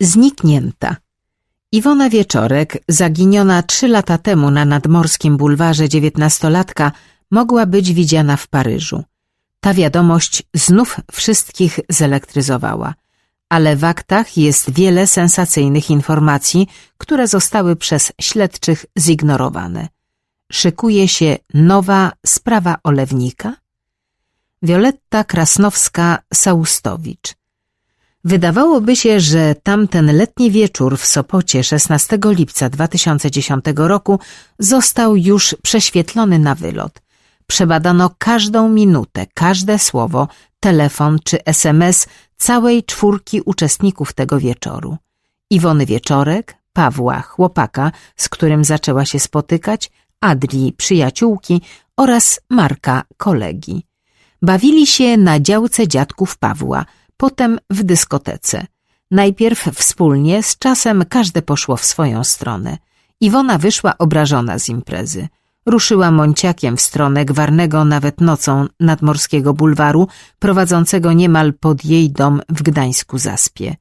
Zniknięta. Iwona Wieczorek, zaginiona trzy lata temu na nadmorskim bulwarze dziewiętnastolatka, mogła być widziana w Paryżu. Ta wiadomość znów wszystkich zelektryzowała. Ale w aktach jest wiele sensacyjnych informacji, które zostały przez śledczych zignorowane. Szykuje się nowa sprawa olewnika? Wioletta Krasnowska-Saustowicz Wydawałoby się, że tamten letni wieczór w Sopocie 16 lipca 2010 roku został już prześwietlony na wylot. Przebadano każdą minutę, każde słowo, telefon czy SMS całej czwórki uczestników tego wieczoru. Iwony Wieczorek, Pawła, chłopaka, z którym zaczęła się spotykać, Adrii, przyjaciółki oraz Marka, kolegi. Bawili się na działce dziadków Pawła – potem w dyskotece. Najpierw wspólnie, z czasem każde poszło w swoją stronę. Iwona wyszła obrażona z imprezy. Ruszyła mąciakiem w stronę gwarnego nawet nocą nadmorskiego bulwaru, prowadzącego niemal pod jej dom w Gdańsku Zaspie.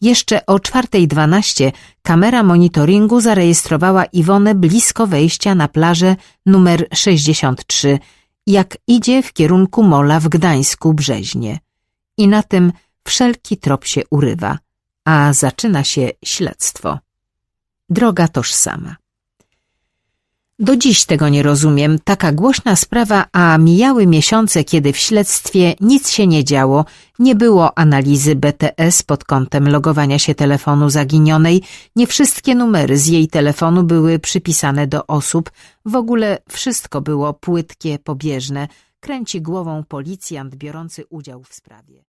Jeszcze o 4.12 kamera monitoringu zarejestrowała Iwonę blisko wejścia na plażę numer 63, jak idzie w kierunku mola w Gdańsku Brzeźnie i na tym wszelki trop się urywa, a zaczyna się śledztwo. Droga tożsama. Do dziś tego nie rozumiem, taka głośna sprawa, a mijały miesiące, kiedy w śledztwie nic się nie działo, nie było analizy BTS pod kątem logowania się telefonu zaginionej, nie wszystkie numery z jej telefonu były przypisane do osób, w ogóle wszystko było płytkie, pobieżne, kręci głową policjant biorący udział w sprawie.